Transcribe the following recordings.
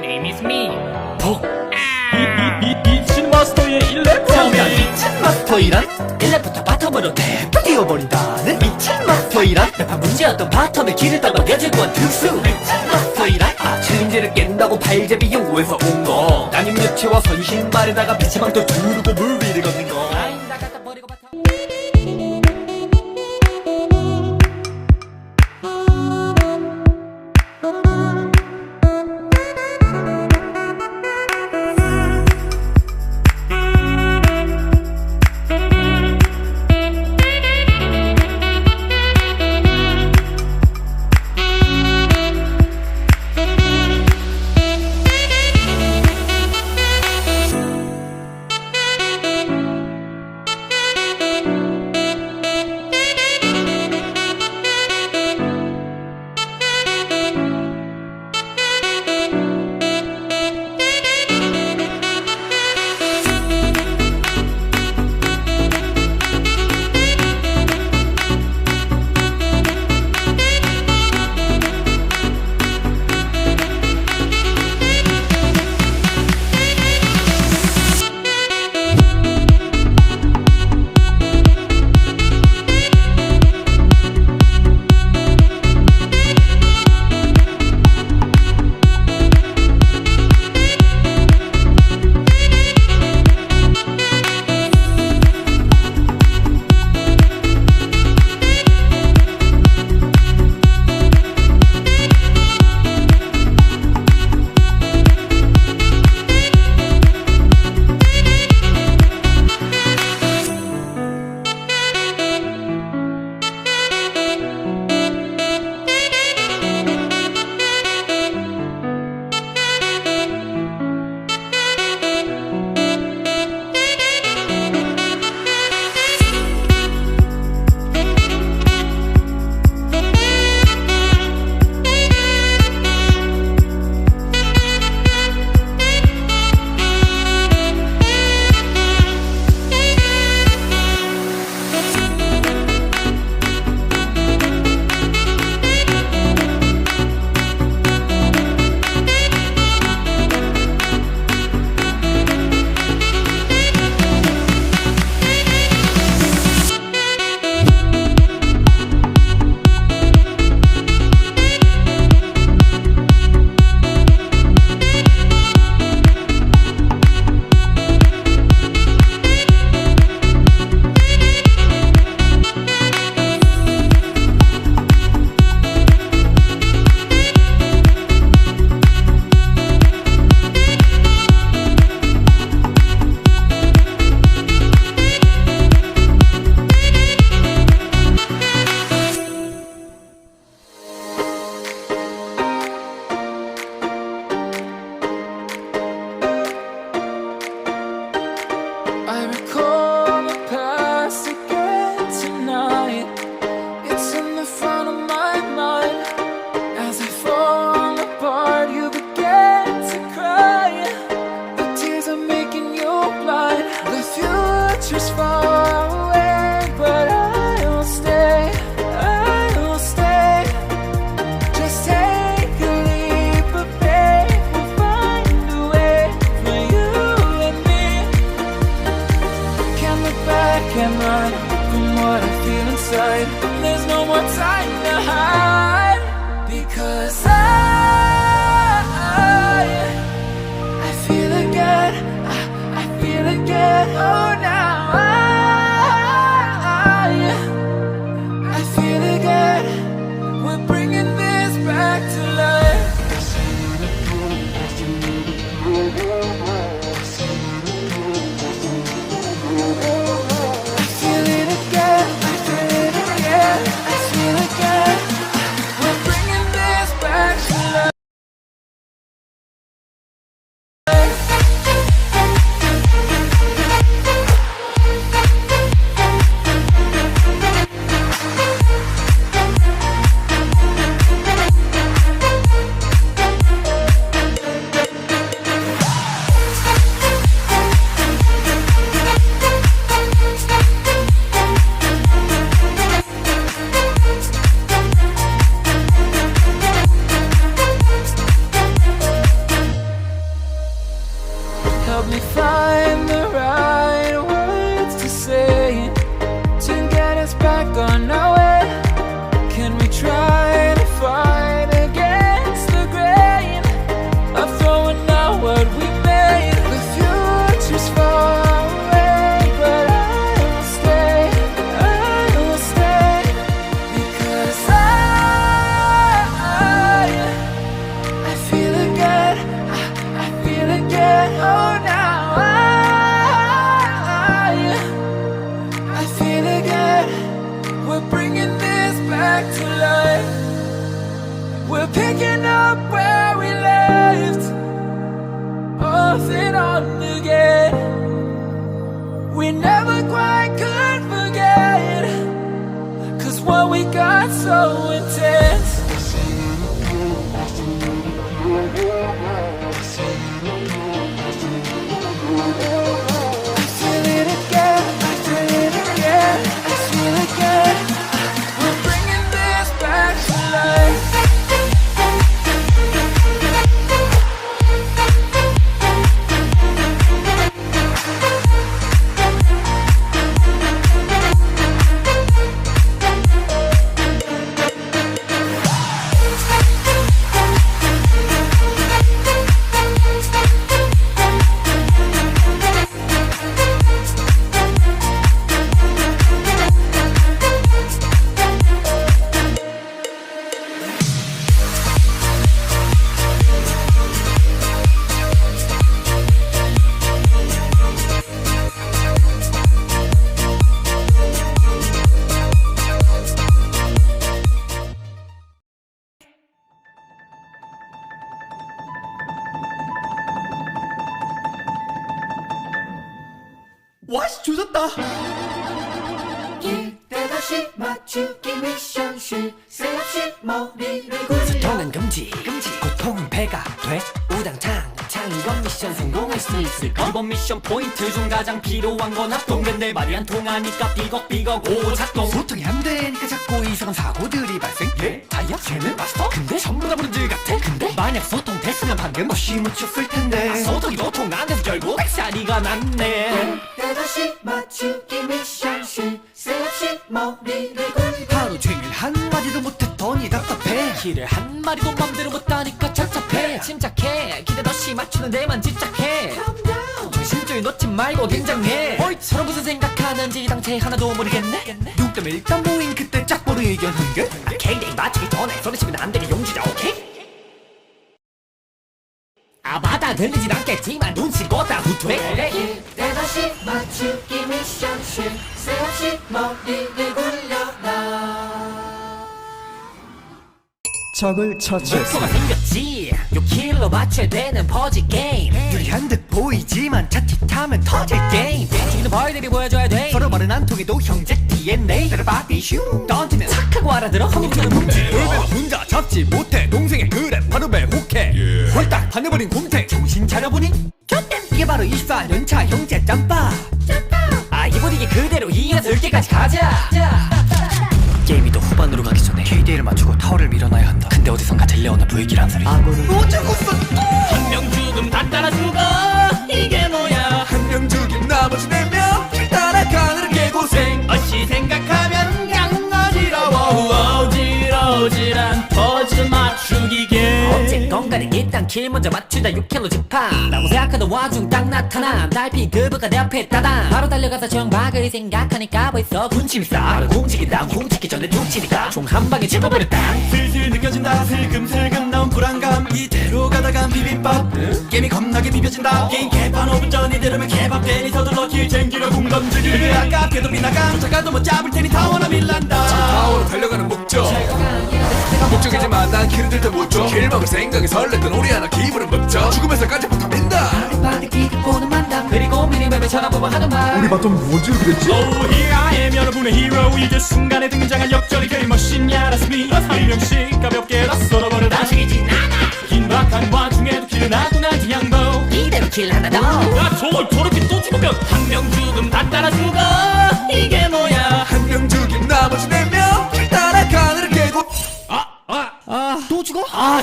name is me. 덕. 아, 이, 이, 이, 미친 마스터의 일렉 정답 미친 마스터이란 1렙부터 바텀으로 대폭 뛰어버린다는 미친 마스터이란 문제였던 바텀에 길을 따가 개제구한 특수. 미친 마스터이란 아 챌린지를 깬다고 발제비 연구에서 온 거. 난임 유체와 선신발에다가 빛의망토 두르고 물 위를 걷는 거 find the right words to say to get us back on our way. On again. We never quite could forget. Cause what we got so intense. 와 창 이번 미션 성공할 수 있을까 이번 미션 포인트 중 가장 필요한 건 합동 내 말이 안 통하니까 삐걱삐걱 오작동 소통이 안 되니까 자꾸 이상한 사고들이 발생 예? 다이아? 쟤는? 마스터? 근데 전부 다 브랜드 같아 근데? 만약 소통 됐으면 방금 멋이 묻혔을 텐데 소통이 도통 안 돼서 결국 백사리가 났네 기대 다시 맞추기 미션 쉴새 없이 머리를 굴려 하루 종일 한마디도 답답해 길을 한마디도 맘대로 못하니까 착잡해. 침착해. 기대 덧시 맞추는 데만 집착해. 정신줄이 놓지 말고 긴장해. 서로 무슨 생각하는지 당체 하나도 모르겠네. 때문에 일단 모인 그때 짝 보는 의견 한결. 개인이 맞추기 전에 소리치면 안 되게 용지자 오케이? 아 맞아 들리진 않겠지만 눈치 꽂다 후퇴 기대 다시 맞추기 미션 쉴새 없이 머리를 굴려 적을 목표가 처치했습니다. 생겼지. 6킬로 맞춰야 되는 퍼즐 게임. 유리한 듯 보이지만 자칫하면 터질 게임. 지금 벌들이 보여줘야 돼. 서로 말은 안 통해도 형제 DNA 들어봐 이슈 던지면 착하고 알아들어. 컴퓨터는 문제 돌배가 혼자 잡지 못해. 동생의 그래 바로 배 혹해. 홀딱 반해버린 곰탱 정신 차려보니? 좆댐 이게 바로 24년차 형제 짬밥. 아 이번 이게 그대로 이어서 10개까지 가자. 게임이 더 후반으로 가기 전에 KD를 맞추고 타워를 밀어놔야 어디선가 들려오는 불길한 소리. 어쩌고 한명 죽음 다 따라 죽어 킬 먼저 맞추자 6킬로 집합 라고 생각하던 와중 딱 나타나. 달피 그부가 내 앞에 따다. 바로 달려가서 정박을 생각하니까 벌써 군침이 싹. 움직인다. 움직이기 전에 죽치니까. 총 한 방에 짚어버렸다. 슬슬 느껴진다. 슬금슬금 나온 불안감. 이대로 가다가 비빔밥. 게임이 겁나게 비벼진다. 게임 개판 5분 전 이대로면 개밥. 대니 서둘러 길 챙기려 궁 던지기 아깝게도 빗나감. 쫓아가도 못 잡을 테니 타워나 밀란다. 타워로 달려가는 목적. 목적이지만 난 길을 들때 못줘. 길 먹을 생각에 설렜던 우리 하나 기분은 멋져 죽으면서까지 붙어민다. 바득 보는 만남 그리고 미니맵에 쳐다보고 하는 말. 우리 바텀 뭐지 그랬지? Oh here I am 여러분의 히로 이제 순간에 등장한 역전의 게임 머신 야라스미. 한 명씩 가볍게 다 썰어버려 나 죽이진 않아. 긴박한 와중에도 나고 나지 양보. 이대로 킬 하나 더. 야 저걸 저렇게 또 죽으면 한 명 죽음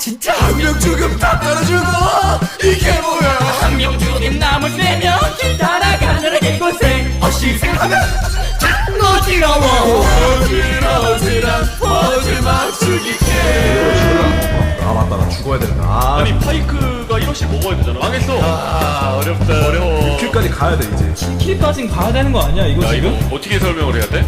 진짜. 한명 죽임 다 죽어 이게 뭐야? 한명 죽임 나머지 네명길 따라가는 개고생 어시 생각하면 어지러워. 어지러지란 퍼즐 맞추기 아 맞다. 나 죽어야 된다. 아 아니 파이크가 1호씩 먹어야 되잖아. 망했어. 아 어렵다. 어려워 킬까지 가야 돼 이제. 7킬까진 가야 되는 거 아니야 이거 지금? 어떻게 설명을 해야 돼?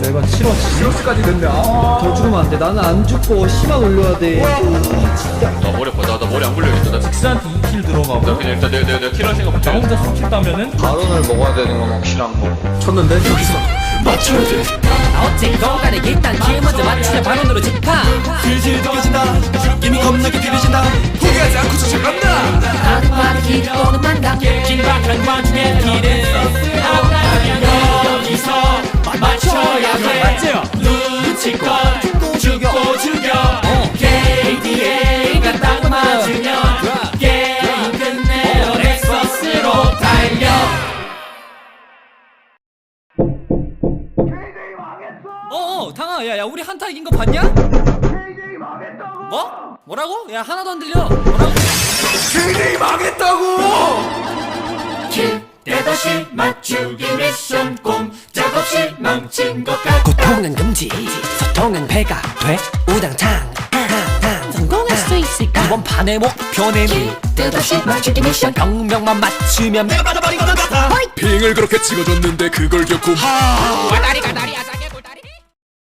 내가 치러 시로스까지 됐네. 아. 더 죽으면 안 돼. 나는 안 죽고 시간 올려야 돼. 나 머리 아파. 나, 나 머리 안 굴려야겠다. 나, 엑스한테 2킬 들어가고. 나 그냥 일단 내가 내가, 내가 킬할 생각 나 못해. 혼자 3킬 따면은? 발언을 먹어야 되는 건 확실한 거고 쳤는데? 여기서. 맞춰야 돼. 어쨌건 간에 일단 길 먼저 맞추자. 발언으로 집합 슬슬 느껴진다. 게임이 겁나게 비벼진다. 포기하지 않고 쫓아간다. 나도 빠르게 오는 만당 긴박한 와중에 길은 아웃라면 여기서 맞춰야 돼 맞죠? 눈치껏 죽고 죽여. KDA가 딱 맞으면 게임 끝내러 넥서스로 달려. 어어 당아 야야 우리 한타 이긴 거 봤냐? 뭐? 뭐라고? 야 하나도 안 들려. 뭐라고? KD 망했다고! 때도시 맞추기 미션 꼼짝 없이 멈춘 것 같아. 고통은 금지 소통은 배가 돼? 우당탕 탕탕. 성공할 수 있을까? 이번 판의 목표는 때도시 맞추기 미션. 병명만 맞추면 내가 받아버린 거는 같아. 빙을 그렇게 찍어줬는데 그걸 겪고 와다리 가다리